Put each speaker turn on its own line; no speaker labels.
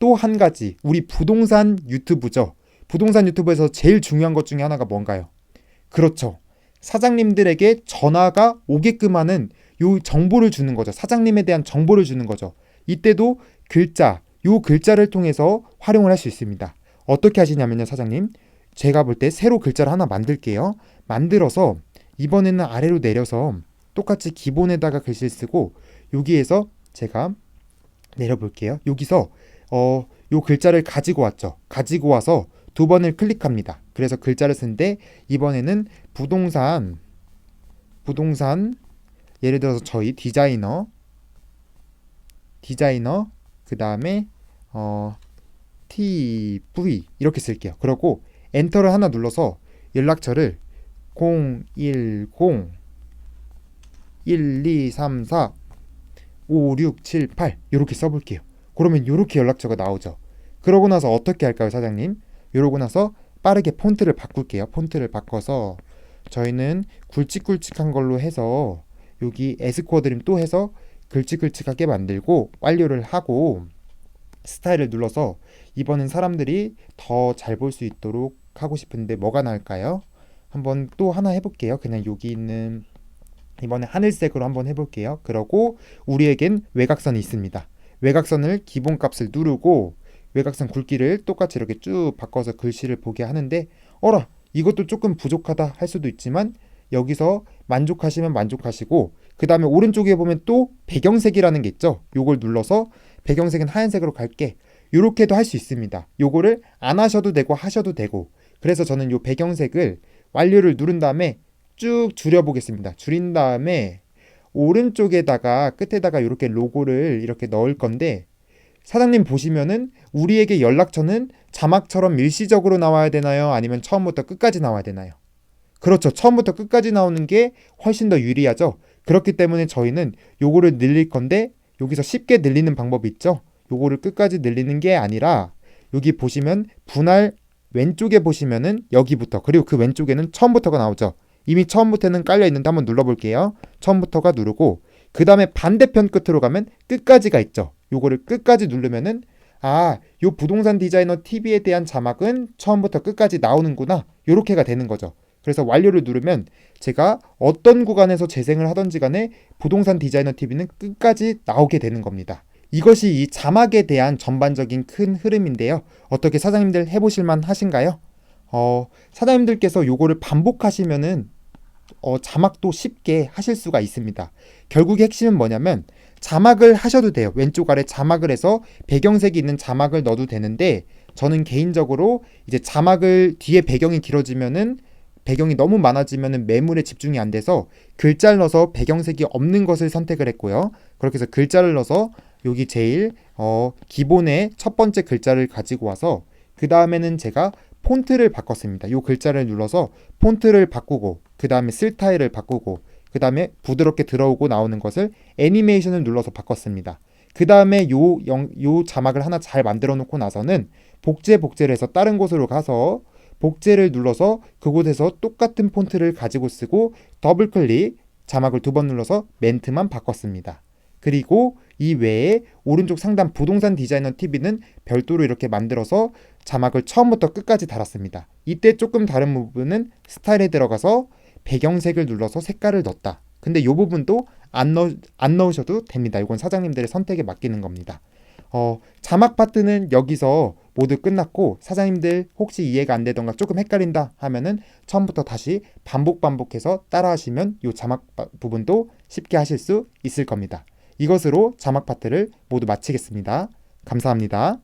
또 한 가지 우리 부동산 유튜브죠. 부동산 유튜브에서 제일 중요한 것 중에 하나가 뭔가요? 그렇죠. 사장님들에게 전화가 오게끔 하는 요 정보를 주는 거죠. 사장님에 대한 정보를 주는 거죠. 이때도 글자, 요 글자를 통해서 활용을 할 수 있습니다. 어떻게 하시냐면요, 사장님. 제가 볼 때 새로 글자를 하나 만들게요. 만들어서 이번에는 아래로 내려서 똑같이 기본에다가 글씨를 쓰고 여기에서 제가 내려볼게요. 여기서 어, 요 글자를 가지고 왔죠. 가지고 와서 두 번을 클릭합니다. 그래서 글자를 쓴데 이번에는 부동산 부동산 예를 들어서 저희 디자이너 디자이너 그 다음에 어, TV 이렇게 쓸게요. 그러고 엔터를 하나 눌러서 연락처를 010 1234 5678 이렇게 써볼게요. 그러면 이렇게 연락처가 나오죠. 그러고 나서 어떻게 할까요, 사장님? 이러고 나서 빠르게 폰트를 바꿀게요. 폰트를 바꿔서 저희는 굵직굵직한 걸로 해서 여기 에스코어드림 또 해서 글직글직하게 만들고 완료를 하고 스타일을 눌러서 이번엔 사람들이 더 잘 볼 수 있도록 하고 싶은데 뭐가 나을까요? 한번 또 하나 해볼게요. 그냥 여기 있는 이번에 하늘색으로 한번 해볼게요. 그러고 우리에겐 외곽선이 있습니다. 외곽선을 기본값을 누르고 외곽선 굵기를 똑같이 이렇게 쭉 바꿔서 글씨를 보게 하는데 어라 이것도 조금 부족하다 할 수도 있지만 여기서 만족하시면 만족하시고 그 다음에 오른쪽에 보면 또 배경색이라는 게 있죠. 요걸 눌러서 배경색은 하얀색으로 갈게. 요렇게도 할 수 있습니다. 요거를 안 하셔도 되고 하셔도 되고 그래서 저는 요 배경색을 완료를 누른 다음에 쭉 줄여 보겠습니다. 줄인 다음에 오른쪽에다가 끝에다가 이렇게 로고를 이렇게 넣을 건데 사장님 보시면은 우리에게 연락처는 자막처럼 일시적으로 나와야 되나요? 아니면 처음부터 끝까지 나와야 되나요? 그렇죠. 처음부터 끝까지 나오는 게 훨씬 더 유리하죠. 그렇기 때문에 저희는 요거를 늘릴 건데 여기서 쉽게 늘리는 방법이 있죠. 요거를 끝까지 늘리는 게 아니라 여기 보시면 분할 왼쪽에 보시면은 여기부터 그리고 그 왼쪽에는 처음부터가 나오죠. 이미 처음부터는 깔려 있는데 한번 눌러볼게요. 처음부터가 누르고 그 다음에 반대편 끝으로 가면 끝까지가 있죠. 요거를 끝까지 누르면은 아, 요 부동산 디자이너 TV에 대한 자막은 처음부터 끝까지 나오는구나. 요렇게가 되는 거죠. 그래서 완료를 누르면 제가 어떤 구간에서 재생을 하던지 간에 부동산 디자이너 TV는 끝까지 나오게 되는 겁니다. 이것이 이 자막에 대한 전반적인 큰 흐름인데요. 어떻게 사장님들 해보실만 하신가요? 어, 사장님들께서 요거를 반복하시면은 어, 자막도 쉽게 하실 수가 있습니다. 결국 핵심은 뭐냐면 자막을 하셔도 돼요. 왼쪽 아래 자막을 해서 배경색이 있는 자막을 넣어도 되는데 저는 개인적으로 이제 자막을 뒤에 배경이 길어지면은 배경이 너무 많아지면은 매물에 집중이 안 돼서 글자를 넣어서 배경색이 없는 것을 선택을 했고요. 그렇게 해서 글자를 넣어서 여기 제일 어, 기본의 첫 번째 글자를 가지고 와서 그 다음에는 제가 폰트를 바꿨습니다. 이 글자를 눌러서 폰트를 바꾸고 그 다음에 스타일을 바꾸고 그 다음에 부드럽게 들어오고 나오는 것을 애니메이션을 눌러서 바꿨습니다. 그 다음에 요, 영, 요 자막을 하나 잘 만들어 놓고 나서는 복제 복제를 해서 다른 곳으로 가서 복제를 눌러서 그곳에서 똑같은 폰트를 가지고 쓰고 더블 클릭 자막을 두 번 눌러서 멘트만 바꿨습니다. 그리고 이 외에 오른쪽 상단 부동산 디자이너 TV는 별도로 이렇게 만들어서 자막을 처음부터 끝까지 달았습니다. 이때 조금 다른 부분은 스타일에 들어가서 배경색을 눌러서 색깔을 넣었다. 근데 이 부분도 안, 넣, 안 넣으셔도 됩니다. 이건 사장님들의 선택에 맡기는 겁니다. 어, 자막 파트는 여기서 모두 끝났고 사장님들 혹시 이해가 안 되던가 조금 헷갈린다 하면은 처음부터 다시 반복 반복해서 따라 하시면 이 자막 부분도 쉽게 하실 수 있을 겁니다. 이것으로 자막 파트를 모두 마치겠습니다. 감사합니다.